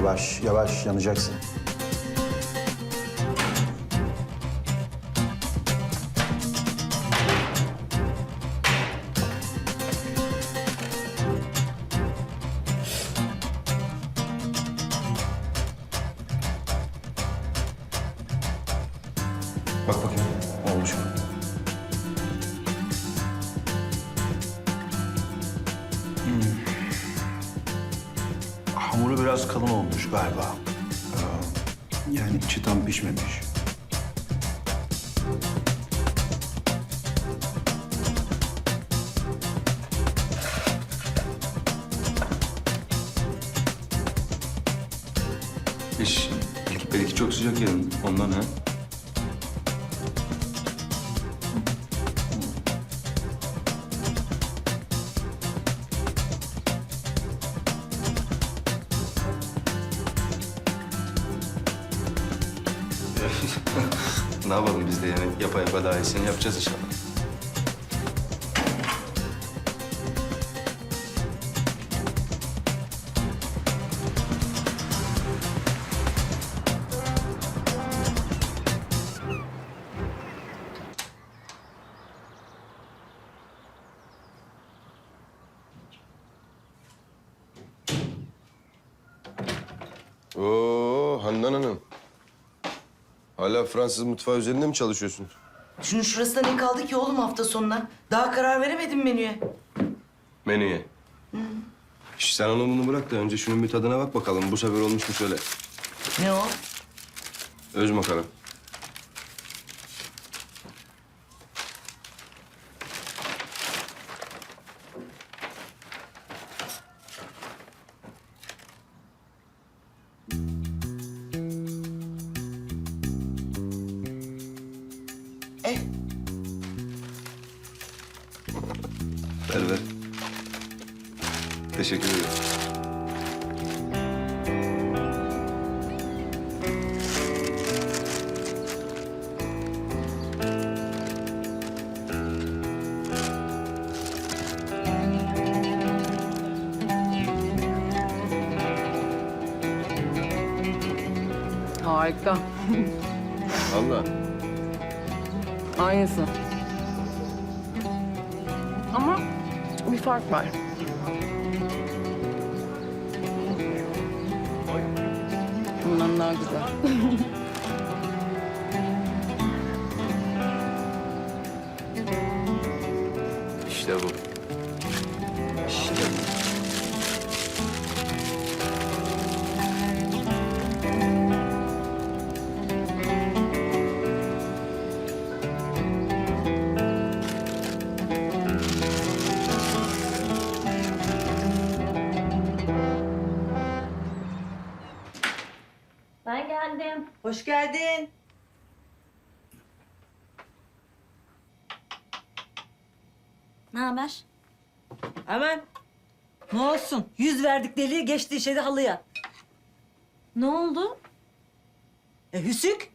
Yavaş, yavaş yanacaksın. Bak bakayım. Hamuru biraz kalın olmuş galiba. Yani içi tam pişmemiş. İş belki çok sıcak yarın ondan ha. Ne yapalım biz de yani yapa yapa daha iyisini yapacağız inşallah. Oo Handan Hanım. Hala Fransız mutfağı üzerinde mi çalışıyorsun? Şunun şurasında ne kaldı ki oğlum hafta sonuna? Daha karar veremedim menüye. Menüye. Şş, sen onu bunu bırak da önce şunun bir tadına bak bakalım. Bu sefer olmuş mu söyle. Ne o? Öz makaron. Teşekkür ederim. Harika. Valla. Aynısı. Ama bir fark var. Daha güzel. İşte bu. Hoş geldin. Ne haber? Hemen. Ne olsun? Yüz verdik deliği geçti şeyde halıya. Ne oldu? E Hüsük.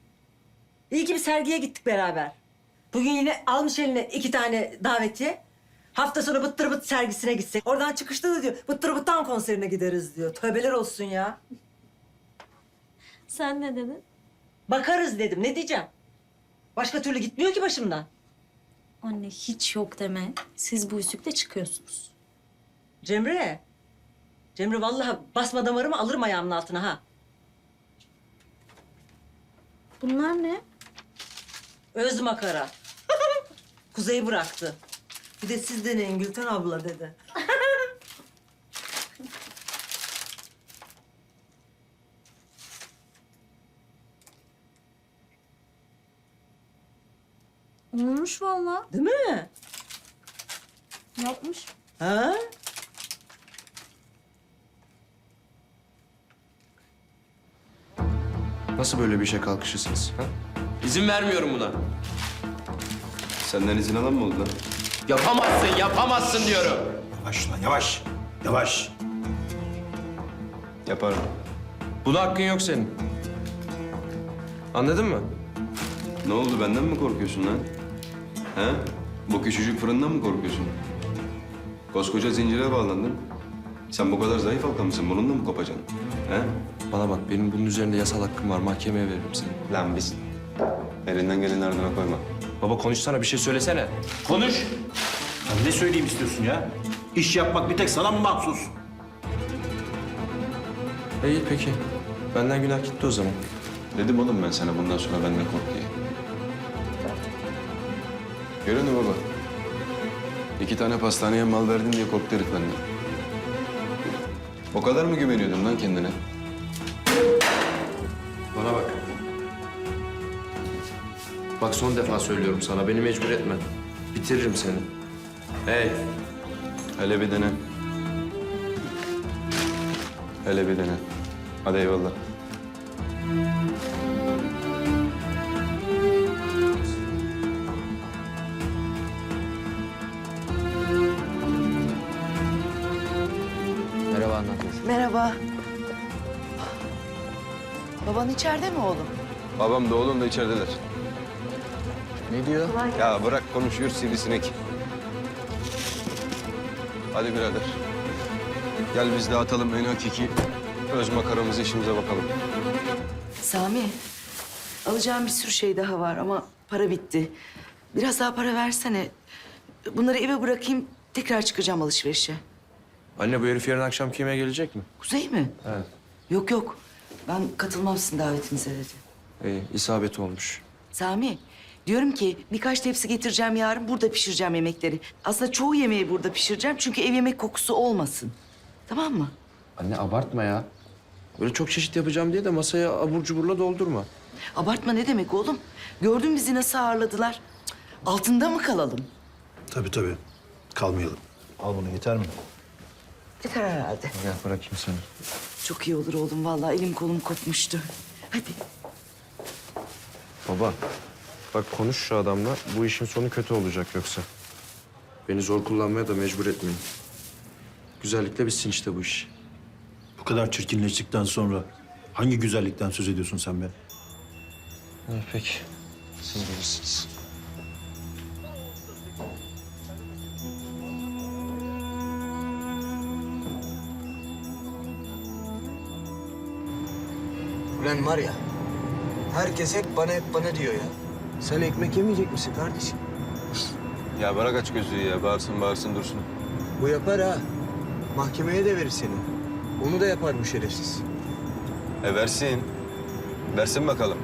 İyi ki bir sergiye gittik beraber. Bugün yine almış eline iki tane davetiye. Hafta sonu Bıttır Bıt sergisine gitsek. Oradan çıkışta da diyor Bıttır Bıt'tan konserine gideriz diyor. Tövbeler olsun ya. Sen ne dedin? Bakarız dedim. Ne diyeceğim? Başka türlü gitmiyor ki başımdan. Anne hiç yok deme. Siz bu üsükle çıkıyorsunuz. Cemre. Cemre vallahi basma damarımı alırım ayağımın altına ha. Bunlar ne? Öz makara. Kuzey bıraktı. Bir de siz deneyin Gülten abla dedi. Olmuş vallahi. Değil mi? Yapmış. Ha? Nasıl böyle bir işe kalkışırsınız? Ha? İzin vermiyorum buna. Senden izin alan mı oldu lan? Yapamazsın, yapamazsın diyorum. Yavaş lan, yavaş. Yavaş. Yaparım. Buna hakkın yok senin. Anladın mı? Ne oldu benden mi korkuyorsun lan? He? Bu küçücük fırından mı korkuyorsun? Koskoca zincire bağlandın. Sen bu kadar zayıf halka mısın? Bununla mı kopacaksın? He? Bana bak benim bunun üzerinde yasal hakkım var. Mahkemeye veririm seni. Lan biz. Elinden geleni ardına koyma. Baba konuşsana bir şey söylesene. Konuş. Ya ne söyleyeyim istiyorsun ya? İş yapmak bir tek sana mı mahsus? İyi peki. Benden günah gitti o zaman. Dedim oğlum ben sana bundan sonra benden kork diye. Görüyor musun baba? İki tane pastaneye mal verdin diye korktu herif benden. O kadar mı güveniyordun lan kendine? Bana bak. Bak son defa söylüyorum sana. Beni mecbur etme. Bitiririm seni. Hey. Hele bir dene. Hele bir dene. Hadi eyvallah. Merhaba. Baban içeride mi oğlum? Babam da oğlum da içerideler. Ne diyor? Ya bırak konuşuyor sivrisinek. Hadi birader. Gel biz de atalım en hakiki öz makaramızı işimize bakalım. Sami, alacağım bir sürü şey daha var ama para bitti. Biraz daha para versene. Bunları eve bırakayım, tekrar çıkacağım alışverişe. Anne bu herif yarın akşam kime gelecek mi? Kuzey mi? Evet. Yok yok, ben katılmam sizin davetinize dedi. İyi, isabet olmuş. Sami, diyorum ki birkaç tepsi getireceğim yarın, burada pişireceğim yemekleri. Aslında çoğu yemeği burada pişireceğim çünkü ev yemek kokusu olmasın. Tamam mı? Anne abartma ya. Böyle çok çeşit yapacağım diye de masaya abur cuburla doldurma. Abartma ne demek oğlum? Gördün bizi nasıl ağırladılar. Cık, Altında mı kalalım? Tabii tabii. Kalmayalım. Al bunu yeter mi? Yeter herhalde. Gel bırakayım seni. Çok iyi olur oğlum. Vallahi elim kolum kopmuştu. Hadi. Baba, bak konuş şu adamla. Bu işin sonu kötü olacak yoksa. Beni zor kullanmaya da mecbur etmeyin. Güzellikle bitsin işte bu iş. Bu kadar çirkinleştikten sonra hangi güzellikten söz ediyorsun sen be? İyi peki. Siz bilirsiniz. Ulan var ya, herkes hep bana hep bana diyor ya. Sen ekmek yemeyecek misin kardeşim? Ya bırak aç gözlüğü ya. Bağırsın bağırsın dursun. Bu yapar ha. Mahkemeye de verir seni. Onu da yapar bu şerefsiz. E versin. Versin bakalım.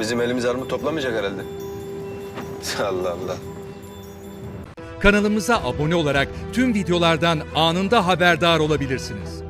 Bizim elimiz armut toplamayacak herhalde. Allah Allah. Kanalımıza abone olarak tüm videolardan anında haberdar olabilirsiniz.